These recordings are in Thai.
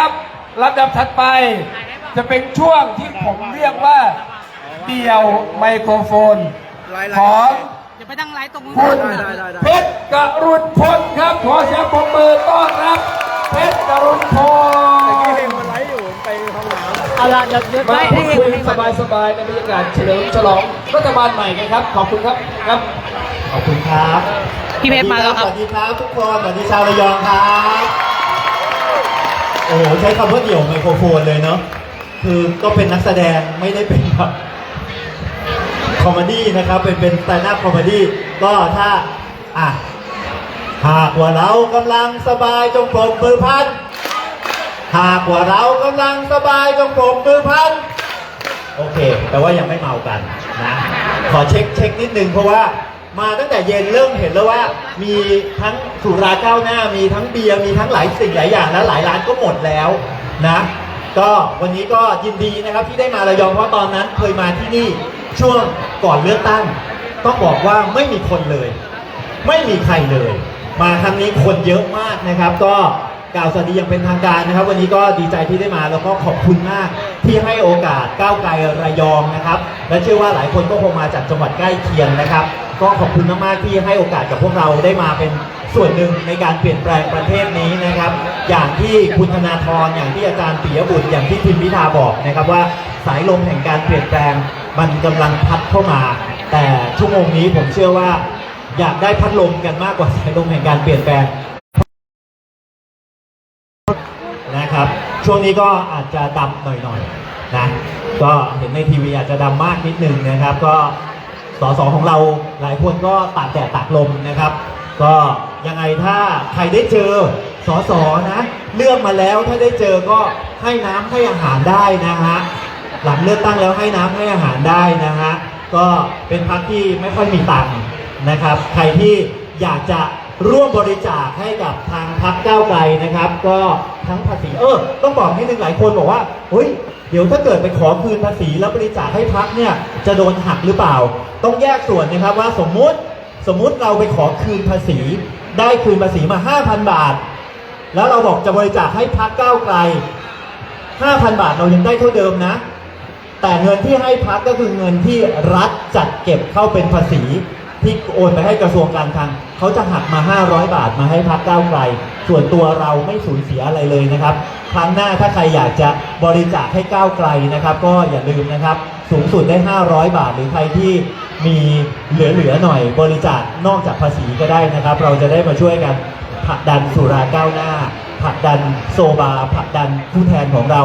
ครับลำดับถัดไป จะเป็นช่วงที่ผมเรียกว่าเดี่ยวไมโครโฟน ของเดี๋ยวไปตั้งไลฟ์ตรงนู้นคุณได้ได้ได้เพชรกรุณพลครับ ขอเสียงปรบมือต้อนรับ เพชรกรุณพลเพลงมันไลฟ์อยู่ไปห้องน้ำเอาละเดี๋ยวเดี๋ยวมาไลฟ์พูให้ดเองคุยให้สมาบายสบายๆในบรรยากาศเฉลิมฉลองรัฐบาลใหม่กันครับ ขอบคุณครับครับ ขอบคุณครับพี่เพชรมาแล้วครับ สวัสดีครับทุกคน สวัสดีชาวระยองครับ โอ้โหใช้คำว่าเดี่ยวไมโครโฟนเลยเนาะคือก็เป็นนักแสดงไม่ได้เป็นแบบคอมเมดี้นะครับ เป็นเป็นสไตล์หน้าคอมเมดี้ก็ถ้าอะหากว่าเรากำลังสบายจงปรบมือพัน หากว่าเรากำลังสบายจงปรบมือพัน โอเค แต่ว่ายังไม่เมากันนะ ขอเช็คเช็คนิดนึงเพราะว่า มาตั้งแต่เย็นเริ่มเห็นแล้วว่า มีทั้งสุราเก้าหน้า มีทั้งเบียร์มีทั้งหลายสิ่งหลายอย่างแล้วหลายร้านก็หมดแล้วนะ ก็วันนี้ก็ยินดีนะครับที่ได้มาระยองเพราะตอนนั้นเคยมาที่นี่ช่วงก่อนเลือกตั้ง ต้องบอกว่าไม่มีคนเลย ไม่มีใครเลย มาครั้งนี้คนเยอะมากนะครับ ก็กล่าวสวัสดีอย่างเป็นทางการนะครับ วันนี้ก็ดีใจที่ได้มาแล้วก็ขอบคุณมากที่ให้โอกาสก้าวไกลระยองนะครับ และเชื่อว่าหลายคนก็คงมาจากจังหวัดใกล้เคียงนะครับ ก็ขอบคุณมากๆที่ให้โอกาสกับพวกเราได้มาเป็นส่วนหนึ่งในการเปลี่ยนแปลงประเทศนี้นะครับ อย่างที่คุณธนาธรอย่างที่อาจารย์ปิยบุตรอย่างที่ทิมพิธาบอกนะครับว่าสายลมแห่งการเปลี่ยนแปลงมันกำลังพัดเข้ามา แต่ชั่วโมงนี้ผมเชื่อว่า อยากได้พัดลมกันมากกว่าสายลมแห่งการเปลี่ยนแปลงนะครับ ช่วงนี้ก็อาจจะดำหน่อยๆนะก็เห็นในทีวีอาจจะดำมากนิดนึงนะครับ ก็ สสของเราหลายคนก็ตากแดดตากลมนะครับ ก็ยังไงถ้าใครได้เจอสสนะเลือกมาแล้วถ้าได้เจอก็ให้น้ำให้อาหารได้นะฮะหลังเลือกตั้งแล้วให้น้ำให้อาหารได้นะฮะก็เป็นพักที่ไม่ค่อยมีตังค์นะครับ ใครที่อยากจะ ร่วมบริจาคให้กับทางพรรคก้าวไกลนะครับ ก็ทั้งภาษีเออต้องบอกนิดนึงหลายคนบอกว่าเฮ้ยเดี๋ยวถ้าเกิดไปขอคืนภาษีแล้วบริจาคให้พรรคเนี่ยจะโดนหักหรือเปล่า ต้องแยกส่วนนะครับว่าสมมุติสมมุติเราไปขอคืนภาษี ได้คืนภาษีมา 5,000 บาท แล้วเราบอกจะบริจาคให้พรรคก้าวไกล 5,000 บาทเรายังได้เท่าเดิมนะ แต่เงินที่ให้พักก็คือเงินที่รัฐจัดเก็บเข้าเป็นภาษี ที่โอนไปให้กระทรวงการคลังเขาจะหักมา 500 บาทมาให้พักก้าวไกล ส่วนตัวเราไม่สูญเสียอะไรเลยนะครับ ครั้งหน้าถ้าใครอยากจะบริจาคให้ก้าวไกลนะครับ ก็อย่าลืมนะครับ สูงสุดได้ 500 บาท หรือใครที่มีเหลือๆหน่อยบริจาคนอกจากภาษีก็ได้นะครับ เราจะได้มาช่วยกันผลักดันสุราก้าวหน้าผลักดันโซบาผลักดันผู้แทนของเรา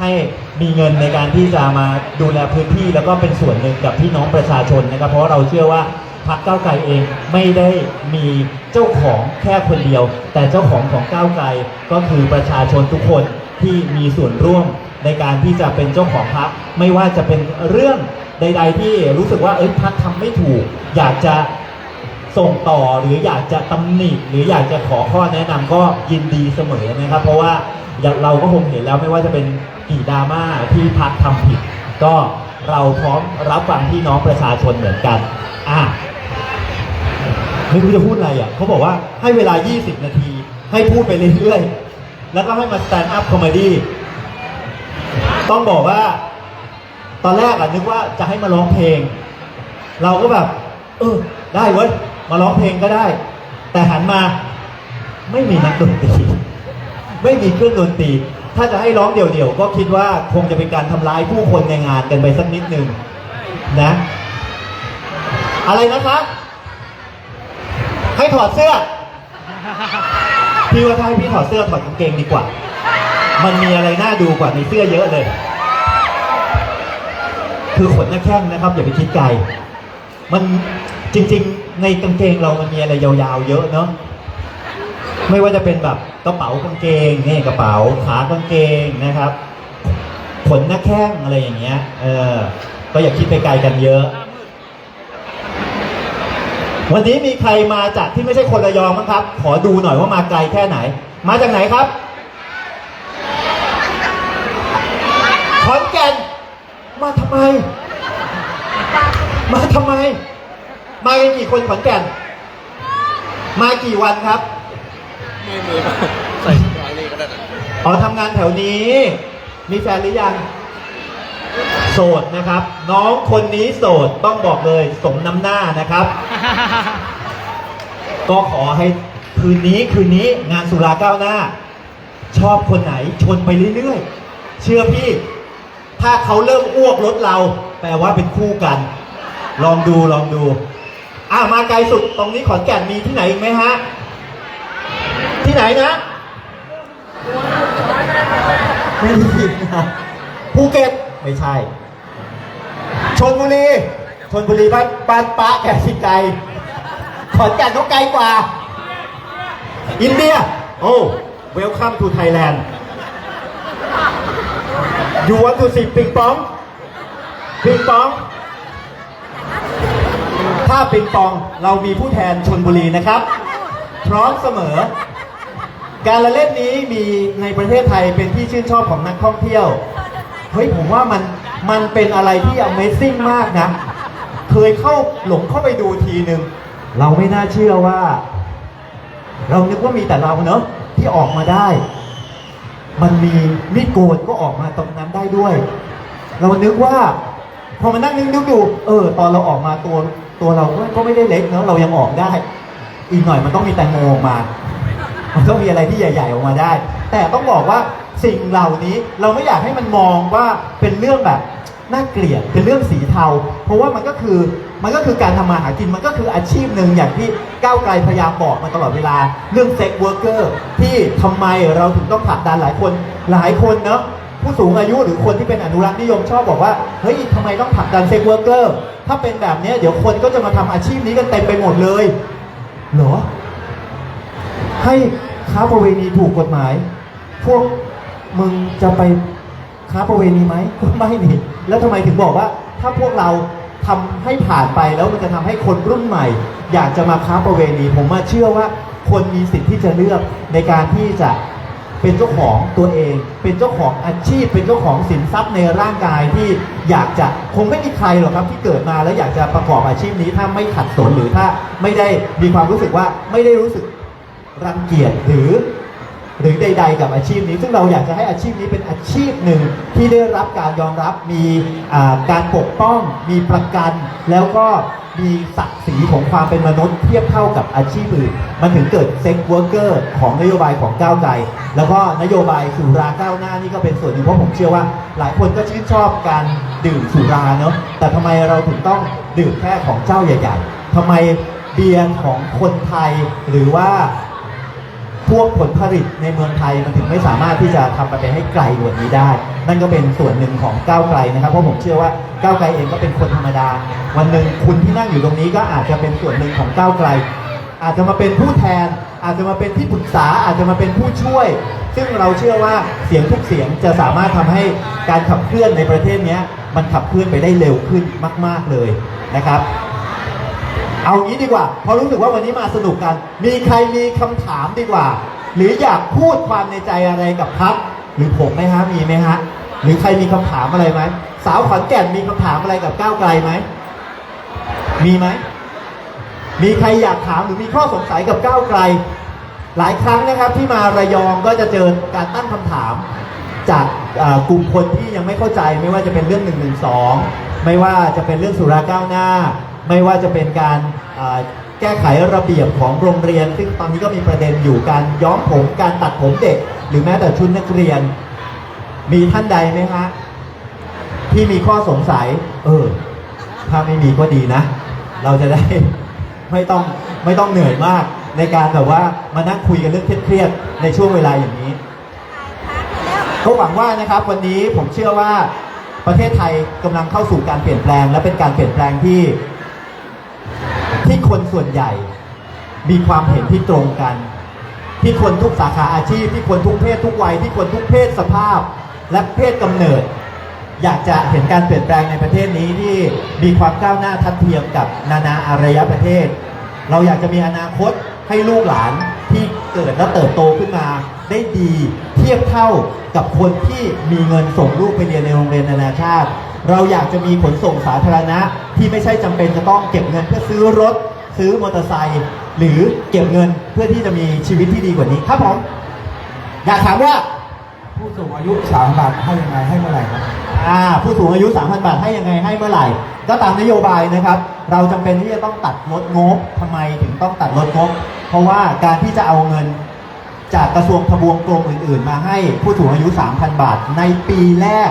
ให้มีเงินในการที่จะมาดูแลพื้นที่ แล้วก็เป็นส่วนหนึ่งกับพี่น้องประชาชนนะครับ เพราะเราเชื่อว่า พรรคก้าวไกลเองไม่ได้มีเจ้าของแค่คนเดียว แต่เจ้าของของก้าวไกลก็คือประชาชนทุกคนที่มีส่วนร่วมในการที่จะเป็นเจ้าของพรรคไม่ว่าจะเป็นเรื่องใด ๆ ที่รู้สึกว่าเอ้ยพรรคทำไม่ถูก อยากจะส่งต่อหรืออยากจะตำหนิหรืออยากจะขอข้อแนะนำก็ยินดีเสมอนะครับ เพราะว่าอย่างเราก็คงเห็นแล้วไม่ว่าจะเป็นกี่ดราม่าที่พักทำผิด ก็เราพร้อมรับฟังพี่น้องประชาชนเหมือนกันอะ ไม่รู้จะพูดอะไรอะเขาบอกว่าให้เวลา 20 นาที ให้พูดไปเรื่อยๆ แล้วก็ให้มาสแตนด์อัพคอมดี้ต้องบอกว่า ตอนแรกอะนึกว่าจะให้มาร้องเพลง เราก็แบบ เออ ได้เว้ย มาร้องเพลงก็ได้ แต่หันมา ไม่มีนักดนตรี ไม่มีเครื่องดนตรี ถ้าจะให้ร้องเดี่ยวๆ ก็คิดว่าคงจะเป็นการทำร้ายผู้คนในงานกันไปสักนิดหนึ่งนะ อะไรนะคะ ให้ถอดเสื้อ พี่ว่าถ้าให้พี่ถอดเสื้อถอดกางเกงดีกว่า มันมีอะไรน่าดูกว่าในเสื้อเยอะเลย คือขนหน้าแข้งนะครับ อย่าไปคิดไกล มันจริง ๆ ในกางเกงเรามันมีอะไรยาวๆ เยอะเนาะ ไม่ว่าจะเป็นแบบกระเป๋ากางเกงนี่กระเป๋าขากางเกงนะครับ ขนหน้าแข้งอะไรอย่างเงี้ย เออ ก็อย่าคิดไปไกลกันเยอะ วันนี้มีใครมาจากที่ไม่ใช่คนระยองมั้งครับ ขอดูหน่อยว่ามาไกลแค่ไหน มาจากไหนครับ ขอนแก่น มาทำไม มาทำไม มากันกี่คนขอนแก่น มากี่วันครับ ไม่มือใส่ร้อยเลยก็ได้นะอ๋อทำงานแถวนี้ มีแฟนหรือยัง โสดนะครับ น้องคนนี้โสดต้องบอกเลยสมน้ำหน้านะครับ ก็ขอให้คืนนี้คืนนี้งานสุราก้าวหน้า ชอบคนไหนชนไปเรื่อยๆ เชื่อพี่ ถ้าเขาเริ่มอ้วกรถเรา แปลว่าเป็นคู่กัน ลองดูลองดู อะมาไกลสุดตรงนี้ขอนแก่นมีที่ไหนอีกไหมฮะ ที่ไหนนะไม่ได้ยินนะภูเก็ตไม่ใช่ช นบุรีชนบุรีบ้านบ้านป้าแกสิไกลขอนแก่นเขาไกลกว่า อินเดีย โอ้เวลคัมทูไทยแลนด์ยูวันทูสิปิงปอง ปิงปอง ถ้าปิงปองเรามีผู้แทนชนบุรีนะครับ พร้อมเสมอ การละเล่นนี้มีในประเทศไทยเป็นที่ชื่นชอบของนักท่องเที่ยว เฮ้ย ผมว่ามัน มันเป็นอะไรที่ Amazing มากนะ เคยเข้าหลงเข้าไปดูทีหนึ่งเราไม่น่าเชื่อว่า เรานึกว่ามีแต่เราเนอะที่ออกมาได้ มันมีมีดโกนก็ออกมาตรงนั้นได้ด้วย เรานึกว่า พอมานั่งนึกนึกดูเออ ตอนเราออกมาตัวตัวเราก็ก็ไม่ได้เล็กเนอะเรายังออกได้ อีกหน่อยมันต้องมีแตงโมออกมามันต้องมีอะไรที่ใหญ่ ๆ ออกมาได้ แต่ต้องบอกว่า สิ่งเหล่านี้เราไม่อยากให้มันมองว่าเป็นเรื่องแบบน่าเกลียดเป็นเรื่องสีเทา เพราะว่ามันก็คือมันก็คือการทำมาหากินมันก็คืออาชีพหนึ่งอย่างที่ก้าวไกลพยายามบอกมาตลอดเวลา เรื่องเซ็กเวิร์กเกอร์ที่ทำไมเราถึงต้องผลักดันหลายคนหลายคนเนอะผู้สูงอายุหรือคนที่เป็นอนุรักษ์นิยมชอบบอกว่าเฮ้ยทำไมต้องผลักดันเซ็กเวิร์กเกอร์ถ้าเป็นแบบนี้เดี๋ยวคนก็จะมาทำอาชีพนี้กันเต็มไปหมดเลยเหรอให้ค้าประเวณีถูกกฎหมาย พวก มึงจะไปค้าประเวณีไหมก็ไม่นี่แล้วทำไมถึงบอกว่า ถ้าพวกเราทำให้ผ่านไปแล้วมันจะทำให้คนรุ่นใหม่ อยากจะมาค้าประเวณี ผมมาเชื่อว่าคนมีสิทธิ์ที่จะเลือกในการที่จะเป็นเจ้าของตัวเอง เป็นเจ้าของอาชีพ เป็นเจ้าของสินทรัพย์ในร่างกายที่อยากจะคงไม่มีใครหรอกครับที่เกิดมาแล้วอยากจะประกอบอาชีพนี้ถ้าไม่ขัดสนหรือถ้าไม่ได้มีความรู้สึกว่าไม่ได้รู้สึกรังเกียจหรือ หรือใด ๆ กับอาชีพนี้ ซึ่งเราอยากจะให้อาชีพนี้เป็นอาชีพหนึ่งที่ได้รับการยอมรับมีการปกป้อง มีประกัน แล้วก็มีศักดิ์ศรีของความเป็นมนุษย์เทียบเท่ากับอาชีพอื่น มันถึงเกิดเซ็กเวิร์กเกอร์ของนโยบายของก้าวไกล แล้วก็นโยบายสุราก้าวหน้านี่ก็เป็นส่วนหนึ่งเพราะผมเชื่อว่า หลายคนก็ชื่นชอบการดื่มสุราเนาะ แต่ทำไมเราถึงต้องดื่มแค่ของเจ้าใหญ่ ๆทำไมเบียร์ของคนไทยหรือว่า พวกผลผลิตในเมืองไทยมันถึงไม่สามารถที่จะทำไปให้ไกลกว่านี้ได้ นั่นก็เป็นส่วนหนึ่งของก้าวไกลนะครับ เพราะผมเชื่อว่าก้าวไกลเองก็เป็นคนธรรมดา วันหนึ่งคุณที่นั่งอยู่ตรงนี้ก็อาจจะเป็นส่วนหนึ่งของก้าวไกล อาจจะมาเป็นผู้แทน อาจจะมาเป็นที่ปรึกษา อาจจะมาเป็นผู้ช่วย ซึ่งเราเชื่อว่าเสียงทุกเสียงจะสามารถทำให้การขับเคลื่อนในประเทศนี้มันขับเคลื่อนไปได้เร็วขึ้นมาก ๆเลยนะครับ เอางี้ดีกว่าเพราะรู้สึกว่าวันนี้มาสนุกกัน มีใครมีคำถามดีกว่า หรืออยากพูดความในใจอะไรกับพักหรือผมไหมฮะมีไหมฮะหรือใครมีคำถามอะไรไหมสาวขอนแก่นมีคำถามอะไรกับก้าวไกลไหมมีไหมมีใครอยากถามหรือมีข้อสงสัยกับก้าวไกล หลายครั้งนะครับที่มาระยองก็จะเจอการตั้งคำถามจากกลุ่มคนที่ยังไม่เข้าใจไม่ว่าจะเป็นเรื่อง1นึไม่ว่าจะเป็นเรื่องสุราก้าวหน้า ไม่ว่าจะเป็นการแก้ไขระเบียบของโรงเรียน ซึ่งตอนนี้ก็มีประเด็นอยู่การย้อมผมการตัดผมเด็ก หรือแม้แต่ชุดนักเรียน มีท่านใดไหมฮะที่มีข้อสงสัย เออ ถ้าไม่มีก็ดีนะ เราจะได้ไม่ต้องไม่ต้องเหนื่อยมากในการแบบว่ามานั่งคุยกันเรื่องเครียดๆในช่วงเวลาอย่างนี้ก็หวังว่านะครับวันนี้ผมเชื่อว่าประเทศไทยกำลังเข้าสู่การเปลี่ยนแปลง และเป็นการเปลี่ยนแปลงที่ ที่คนส่วนใหญ่ มีความเห็นที่ตรงกัน ที่คนทุกสาขาอาชีพ ที่คนทุกเพศทุกวัย ที่คนทุกเพศสภาพ และเพศกำเนิด อยากจะเห็นการเปลี่ยนแปลงในประเทศนี้ที่มีความก้าวหน้าทัดเทียมกับนานาอารยประเทศ เราอยากจะมีอนาคตให้ลูกหลานที่เกิดและเติบโตขึ้นมา ได้ดีเทียบเท่ากับคนที่มีเงินส่งลูกไปเรียนในโรงเรียนนานาชาติ เราอยากจะมีขนส่งสาธารณะที่ไม่ใช่จำเป็นจะต้องเก็บเงินเพื่อซื้อรถ ซื้อมอเตอร์ไซค์หรือเก็บเงินเพื่อที่จะมีชีวิตที่ดีกว่านี้ครับผมอยากถามว่า ผู้สูงอายุสามบาทให้ยังไงให้เมื่อไหร่ครับอ่าผู้สูงอายุ 3,000 บาทให้ยังไงให้เมื่อไหร่ ก็ตามนโยบายนะครับ เราจำเป็นที่จะต้องตัดลดงบทำไมถึงต้องตัดลดงบ เพราะว่าการที่จะเอาเงินจากกระทรวงทบวงกรมอื่น ๆ มาให้ผู้สูงอายุ 3,000 บาทในปีแรก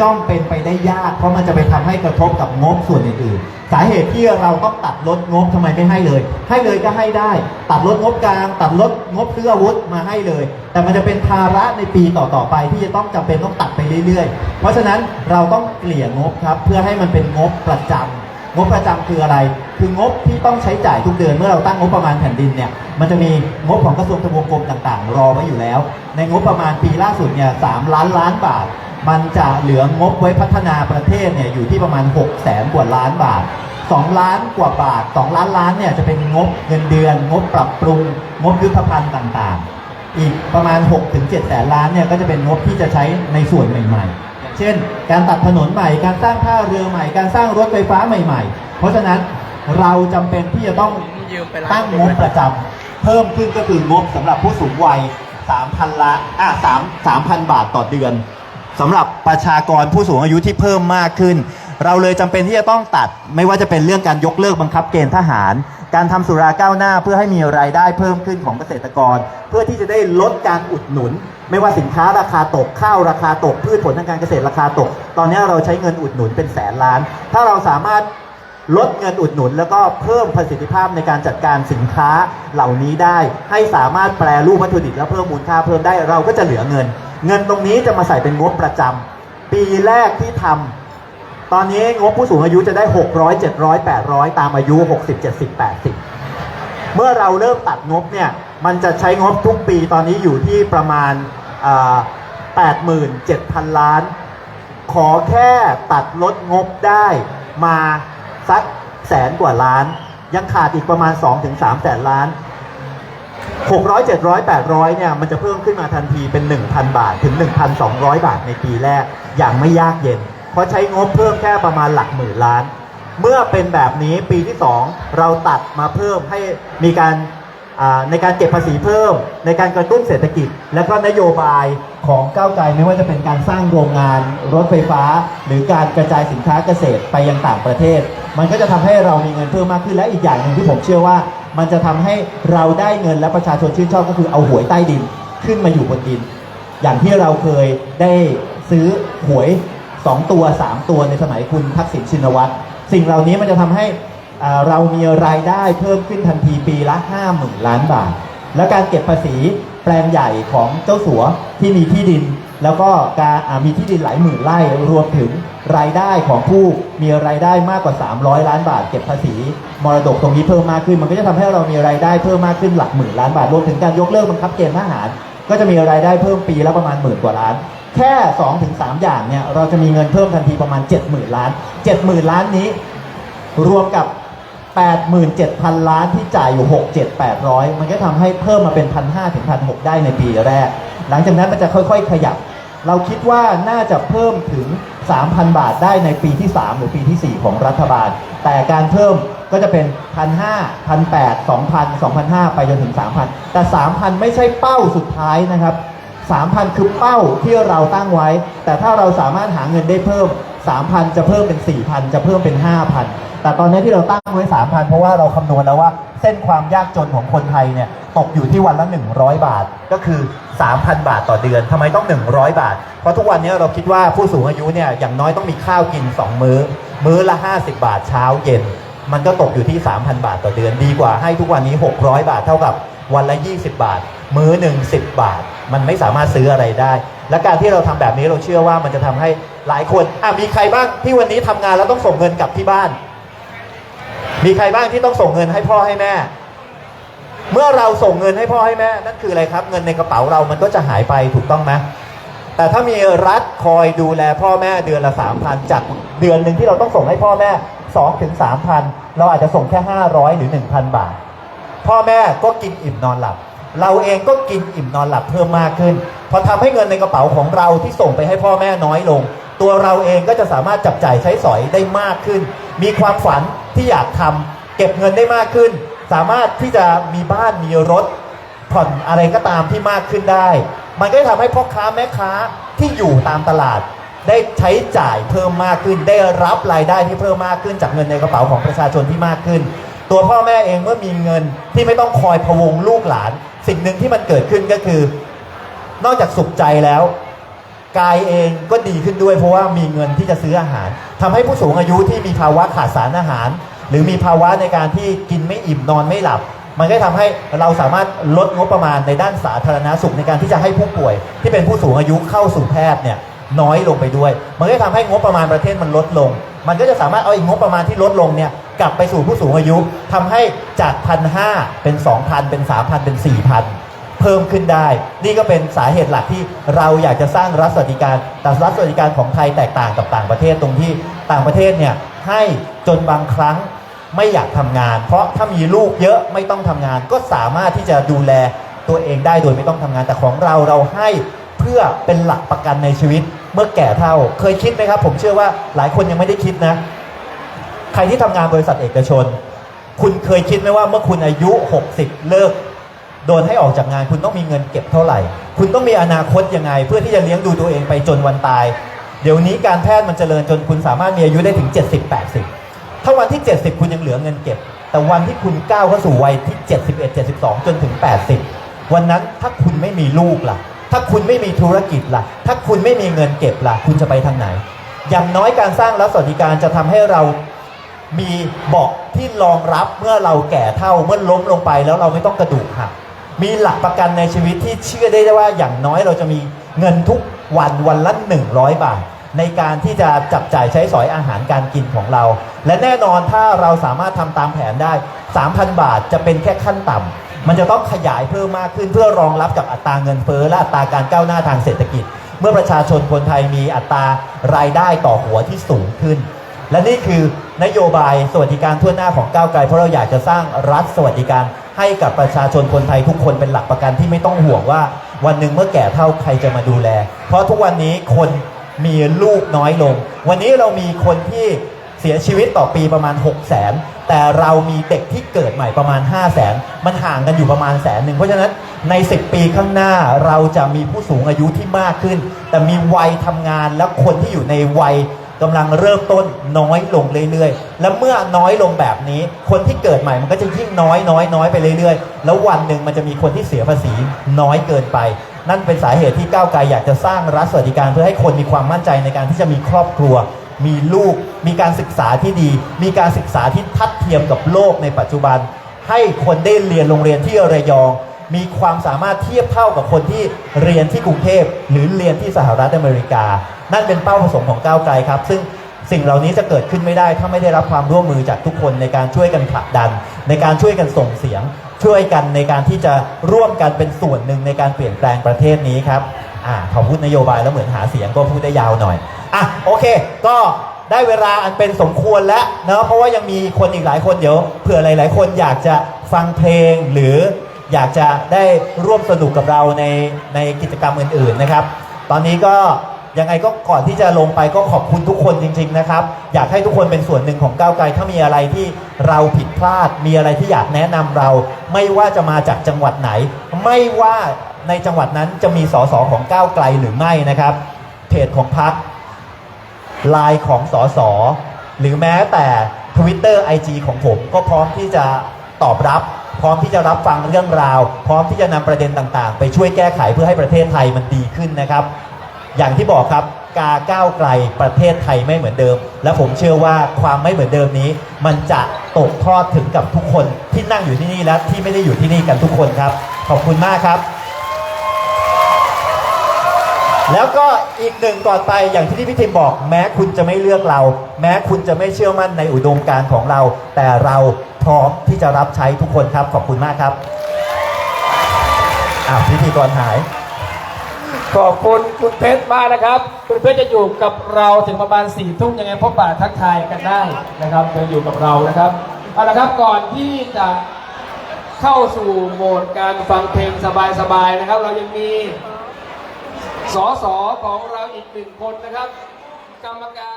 ย่อมเป็นไปได้ยาก เพราะมันจะไปทำให้กระทบกับงบส่วนอื่นๆสาเหตุที่เราต้องตัดลดงบทำไมไม่ให้เลย ให้เลยก็ให้ได้ ตัดลดงบกลาง ตัดลดงบซื้ออาวุธมาให้เลย แต่มันจะเป็นภาระในปีต่อๆไปที่จะต้องจำเป็นต้องตัดไปเรื่อยๆ เพราะฉะนั้นเราต้องเกลี่ยงบครับเพื่อให้มันเป็นงบประจำงบประจำคืออะไร คืองบที่ต้องใช้จ่ายทุกเดือนเมื่อเราตั้งงบประมาณแผ่นดินเนี่ย มันจะมีงบของกระทรวงทบวงกรมต่างๆ รอไว้อยู่แล้ว ในงบประมาณปีล่าสุดเนี่ยสล้านล้านบาท มันจะเหลืองบไว้พัฒนาประเทศเนี่ยอยู่ที่ประมาณ 6 0แสนกว่าล้านบาท 2 ล้านกว่าบาท 2 ล้านล้านเนี่ยจะเป็นงบเงินเดือน งบปรับปรุง งบยุทธภัณฑ์ต่างๆ อีกประมาณ 6-7แสนล้านเนี่ยก็จะเป็นงบที่จะใช้ในส่วนใหม่ๆอย่างเช่น การตัดถนนใหม่ การสร้างท่าเรือใหม่ การสร้างรถไฟฟ้าใหม่ๆ เพราะฉะนั้นเราจำเป็นที่จะต้องตั้งงบประจำเพิ่มขึ้นก็คืองบสำหรับผู้สูงวัย 3,000ล้านอะ3 3,000 บาทต่อเดือน สำหรับประชากรผู้สูงอายุที่เพิ่มมากขึ้น เราเลยจำเป็นที่จะต้องตัด ไม่ว่าจะเป็นเรื่องการยกเลิกบังคับเกณฑ์ทหาร การทำสุราก้าวหน้าเพื่อให้มีรายได้เพิ่มขึ้นของเกษตรกร เพื่อที่จะได้ลดการอุดหนุน ไม่ว่าสินค้าราคาตกข้าวราคาตกพืชผลทางการเกษตรราคาตก ตอนนี้เราใช้เงินอุดหนุนเป็นแสนล้าน ถ้าเราสามารถ ลดเงินอุดหนุน แล้วก็เพิ่มประสิทธิภาพในการจัดการสินค้าเหล่านี้ได้ ให้สามารถแปลรูปวัตถุดิบและเพิ่มมูลค่าเพิ่มได้เราก็จะเหลือเงิน เงินตรงนี้จะมาใส่เป็นงบประจำปีแรกที่ทำตอนนี้งบผู้สูงอายุจะได้ 600 700 800 ตามอายุ 60 70 80 เมื่อเราเริ่มตัดงบเนี่ย มันจะใช้งบทุกปีตอนนี้อยู่ที่ประมาณ 87,000 ล้าน ขอแค่ตัดลดงบได้มา สักแสนกว่าล้าน ยังขาดอีกประมาณ 2-3 แสนล้าน 600 700 800เนี่ยมันจะเพิ่มขึ้นมาทันทีเป็น 1,000 บาทถึง 1,200 บาทในปีแรก อย่างไม่ยากเย็น เพราะใช้งบเพิ่มแค่ประมาณหลักหมื่นล้าน เมื่อเป็นแบบนี้ปีที่ 2 เราตัดมาเพิ่มให้มีการในการเก็บภาษีเพิ่ม ในการกระตุ้นเศรษฐกิจ และก็นโยบาย ของก้าวไกลไม่ว่าจะเป็นการสร้างโรงงานรถไฟฟ้า หรือการกระจายสินค้าเกษตรไปยังต่างประเทศ มันก็จะทำให้เรามีเงินเพิ่มมากขึ้นและอีกอย่างหนึ่งที่ผมเชื่อว่า มันจะทำให้เราได้เงินและประชาชนชื่นชอบก็คือเอาหวยใต้ดินขึ้นมาอยู่บนดิน อย่างที่เราเคยได้ซื้อหวย 2 ตัว 3 ตัวในสมัยคุณทักษิณชินวัตรสิ่งเหล่านี้มันจะทำให้เรามีรายได้เพิ่มขึ้นทันทีปีละ 50,000 ล้านบาท และการเก็บภาษี แปลงใหญ่ของเจ้าสัวที่มีที่ดิน แล้วก็การมีที่ดินหลายหมื่นไร่รวมถึงรายได้ของผู้มีรายได้มากกว่า 300 ล้านบาท เก็บภาษีมรดกตรงนี้เพิ่มมากขึ้น มันก็จะทำให้เรามีรายได้เพิ่มมากขึ้นหลักหมื่นล้านบาทรวมถึงการยกเลิกบังคับเกณฑ์ทหาร ก็จะมีรายได้เพิ่มปีละประมาณหมื่นกว่าล้าน แค่2-3อย่างเนี่ยเราจะมีเงินเพิ่มทันทีประมาณ 70,000 ล้าน 70,000 ล้านนี้ รวมกับ 87,000 ล้านที่จ่ายอยู่ 6 7 800 มันก็ทำให้เพิ่มมาเป็น 1,500 ถึง 1,600 ได้ในปีแรก หลังจากนั้นมันจะค่อยๆ ขยับ เราคิดว่าน่าจะเพิ่มถึง 3,000 บาทได้ในปีที่ 3 หรือปีที่ 4 ของรัฐบาล แต่การเพิ่มก็จะเป็น 1,500 1,800 2,000 2,500 ไปจนถึง 3,000 แต่ 3,000 ไม่ใช่เป้าสุดท้ายนะครับ 3,000 คือเป้าที่เราตั้งไว้ แต่ถ้าเราสามารถหาเงินได้เพิ่ม 3,000 จะเพิ่มเป็น 4,000 จะเพิ่มเป็น 5,000 แต่ตอนนี้ที่เราตั้งไว้ 3,000 เพราะว่าเราคำนวณแล้วว่าเส้นความยากจนของคนไทยเนี่ยตกอยู่ที่วันละ 100 บาท ก็คือ 3,000 บาทต่อเดือนทำไมต้อง 100 บาท เพราะทุกวันนี้เราคิดว่าผู้สูงอายุเนี่ยอย่างน้อยต้องมีข้าวกิน 2 มื้อ มื้อละ 50 บาทเช้าเย็น มันก็ตกอยู่ที่ 3,000 บาทต่อเดือนดีกว่าให้ทุกวันนี้ 600 บาทเท่ากับวันละ 20 บาท มื้อหนึ่ง10 บาท มันไม่สามารถซื้ออะไรได้ และการที่เราทำแบบนี้เราเชื่อว่ามันจะทำให้หลายคนอะมีใครบ้างที่วันนี้ทำงานแล้วต้องส่งเงินกลับที่บ้าน มีใครบ้างที่ต้องส่งเงินให้พ่อให้แม่ เมื่อเราส่งเงินให้พ่อให้แม่นั่นคืออะไรครับ เงินในกระเป๋าเรามันก็จะหายไปถูกต้องไหมแต่ถ้ามีรัฐคอยดูแลพ่อแม่เดือนละสามพันจากเดือนหนึ่งที่เราต้องส่งให้พ่อแม่สองถึงสามพันเราอาจจะส่งแค่ห้าร้อยหรือหนึ่งพันบาท พ่อแม่ก็กินอิ่มนอนหลับ เราเองก็กินอิ่มนอนหลับเพิ่มมากขึ้น พอทำให้เงินในกระเป๋าของเราที่ส่งไปให้พ่อแม่น้อยลง ตัวเราเองก็จะสามารถจับจ่ายใช้สอยได้มากขึ้น มีความฝันที่อยากทำเก็บเงินได้มากขึ้น สามารถที่จะมีบ้านมีรถผ่อนอะไรก็ตามที่มากขึ้นได้ มันก็จะทำให้พ่อค้าแม่ค้าที่อยู่ตามตลาด ได้ใช้จ่ายเพิ่มมากขึ้น ได้รับรายได้ที่เพิ่มมากขึ้น จากเงินในกระเป๋าของประชาชนที่มากขึ้น ตัวพ่อแม่เองเมื่อมีเงินที่ไม่ต้องคอยพะวงลูกหลาน สิ่งหนึ่งที่มันเกิดขึ้นก็คือ นอกจากสุขใจแล้ว กายเองก็ดีขึ้นด้วย เพราะว่ามีเงินที่จะซื้ออาหารทำให้ผู้สูงอายุที่มีภาวะขาดสารอาหาร หรือมีภาวะในการที่กินไม่อิ่มนอนไม่หลับ มันก็ทำให้เราสามารถลดงบประมาณในด้านสาธารณสุขในการที่จะให้ผู้ป่วย ที่เป็นผู้สูงอายุเข้าสู่แพทย์เนี่ยน้อยลงไปด้วย มันก็ทำให้งบประมาณประเทศมันลดลง มันก็จะสามารถเอาอีกงบประมาณที่ลดลงเนี่ย กลับไปสู่ผู้สูงอายุทำให้จากพันห้าเป็นสองพันเป็นสามพันเป็นสี่พันเพิ่มขึ้นได้ นี่ก็เป็นสาเหตุหลักที่เราอยากจะสร้างรัฐสวัสดิการ แต่รัฐสวัสดิการของไทยแตกต่างกับต่างประเทศตรงที่ต่างประเทศเนี่ยให้จนบางครั้งไม่อยากทำงาน เพราะถ้ามีลูกเยอะไม่ต้องทำงาน ก็สามารถที่จะดูแลตัวเองได้โดยไม่ต้องทำงานแต่ของเราเราให้เพื่อเป็นหลักประกันในชีวิต เมื่อแก่เท่าเคยคิดไหมครับ ผมเชื่อว่าหลายคนยังไม่ได้คิดนะ ใครที่ทำงานบริษัทเอกชน คุณเคยคิดไหมว่าเมื่อคุณอายุ 60 เลิก โดนให้ออกจากงาน คุณต้องมีเงินเก็บเท่าไหร่ คุณต้องมีอนาคตยังไง เพื่อที่จะเลี้ยงดูตัวเองไปจนวันตาย เดี๋ยวนี้การแพทย์มันเจริญจนคุณสามารถมีอายุได้ถึง 70 80 ถ้าวันที่ 70 คุณยังเหลือเงินเก็บ แต่วันที่คุณก้าวเข้าสู่วัยที่ 71 72 จนถึง 80 วันนั้นถ้าคุณไม่มีลูกล่ะ ถ้าคุณไม่มีธุรกิจล่ะ ถ้าคุณไม่มีเงินเก็บล่ะ คุณจะไปทางไหน อย่างน้อยการสร้างรัฐสวัสดิการจะทำให้เรา มีเบาะที่รองรับเมื่อเราแก่เท่าเมื่อล้มลงไปแล้วเราไม่ต้องกระดูกหักมีหลักประกันในชีวิตที่เชื่อได้ว่าอย่างน้อยเราจะมีเงินทุกวันวันละ100 บาท ในการที่จะจับจ่ายใช้สอยอาหารการกินของเรา และแน่นอนถ้าเราสามารถทำตามแผนได้ 3,000 บาทจะเป็นแค่ขั้นต่ำมันจะต้องขยายเพิ่มมากขึ้นเพื่อรองรับกับอัตราเงินเฟ้อและอัตราการก้าวหน้าทางเศรษฐกิจ เมื่อประชาชนคนไทยมีอัตรารายได้ต่อหัวที่สูงขึ้น และนี่คือนโยบายสวัสดิการทั่วหน้าของก้าวไกล เพราะเราอยากจะสร้างรัฐสวัสดิการให้กับประชาชนคนไทยทุกคนเป็นหลักประกันที่ไม่ต้องห่วงว่า วันหนึ่งเมื่อแก่เท่าใครจะมาดูแล เพราะทุกวันนี้คนมีลูกน้อยลง วันนี้เรามีคนที่เสียชีวิตต่อปีประมาณ 6 0 0 0 0 0แต่เรามีเด็กที่เกิดใหม่ประมาณ 5 0 0 0 0 0มันห่างกันอยู่ประมาณแสนหนึ่งเพราะฉะนั้นใน 10 ปีข้างหน้าเราจะมีผู้สูงอายุที่มากขึ้น แต่มีวัยทำงานและคนที่อยู่ในวัย กำลังเริ่มต้นน้อยลงเรื่อยๆ และเมื่อน้อยลงแบบนี้ คนที่เกิดใหม่มันก็จะยิ่งน้อยน้อยน้อยไปเรื่อยๆ แล้ววันหนึ่งมันจะมีคนที่เสียภาษีน้อยเกินไป นั่นเป็นสาเหตุที่ก้าวไกลอยากจะสร้างรัฐสวัสดิการเพื่อให้คนมีความมั่นใจในการที่จะมีครอบครัว มีลูก มีการศึกษาที่ดี มีการศึกษาที่ทัดเทียมกับโลกในปัจจุบัน ให้คนได้เรียนโรงเรียนที่ระยอง มีความสามารถเทียบเท่ากับคนที่เรียนที่กรุงเทพหรือเรียนที่สหรัฐอเมริกา นั่นเป็นเป้าประสงค์ของก้าวไกลครับ ซึ่งสิ่งเหล่านี้จะเกิดขึ้นไม่ได้ ถ้าไม่ได้รับความร่วมมือจากทุกคนในการช่วยกันผลักดัน ในการช่วยกันส่งเสียง ช่วยกันในการที่จะร่วมกันเป็นส่วนหนึ่งในการเปลี่ยนแปลงประเทศนี้ครับอ่าพอพูดนโยบายแล้วเหมือนหาเสียงก็พูดได้ยาวหน่อยอะโอเค ก็ได้เวลาอันเป็นสมควรแล้วเนาะเพราะว่ายังมีคนอีกหลายคนเดี๋ยวเผื่อหลาย ๆ คนอยากจะฟังเพลงหรือ อยากจะได้ร่วมสนุกกับเราในในกิจกรรมอื่นๆนะครับ ตอนนี้ก็ยังไงก็ก่อนที่จะลงไปก็ขอบคุณทุกคนจริง ๆนะครับ อยากให้ทุกคนเป็นส่วนหนึ่งของก้าวไกลถ้ามีอะไรที่เราผิดพลาดมีอะไรที่อยากแนะนำเรา ไม่ว่าจะมาจากจังหวัดไหน ไม่ว่าในจังหวัดนั้นจะมีสสของก้าวไกลหรือไม่นะครับเพจของพรรคไลน์ของสสหรือแม้แต่ Twitter IG ของผมก็พร้อมที่จะตอบรับ พร้อมที่จะรับฟังเรื่องราว พร้อมที่จะนำประเด็นต่างๆ ไปช่วยแก้ไขเพื่อให้ประเทศไทยมันดีขึ้นนะครับ อย่างที่บอกครับกาก้าวไกลประเทศไทยไม่เหมือนเดิม และผมเชื่อว่าความไม่เหมือนเดิมนี้ มันจะตกทอดถึงกับทุกคนที่นั่งอยู่ที่นี่และที่ไม่ได้อยู่ที่นี่กันทุกคนครับ ขอบคุณมากครับ แล้วก็อีกหนึ่งก่อนไปอย่างที่พี่ทิมบอก แม้คุณจะไม่เลือกเรา แม้คุณจะไม่เชื่อมั่นในอุดมการณ์ของเรา แต่เรา พร้อมที่จะรับใช้ทุกคนครับ ขอบคุณมากครับอ้าวพิธีกรหาย ขอบคุณคุณเพชรมากนะครับ คุณเพชรจะอยู่กับเราถึงประมาณ4ี่ทุ่มยังไงพบปะทักทายกันได้นะครับจะอยู่กับเรานะครับเอาละครับก่อนที่จะเข้าสู่โหมดการฟังเพลงสบายๆนะครับ เรายังมีสอสอของเราอีกหนึ่งคนนะครับ กรรมการ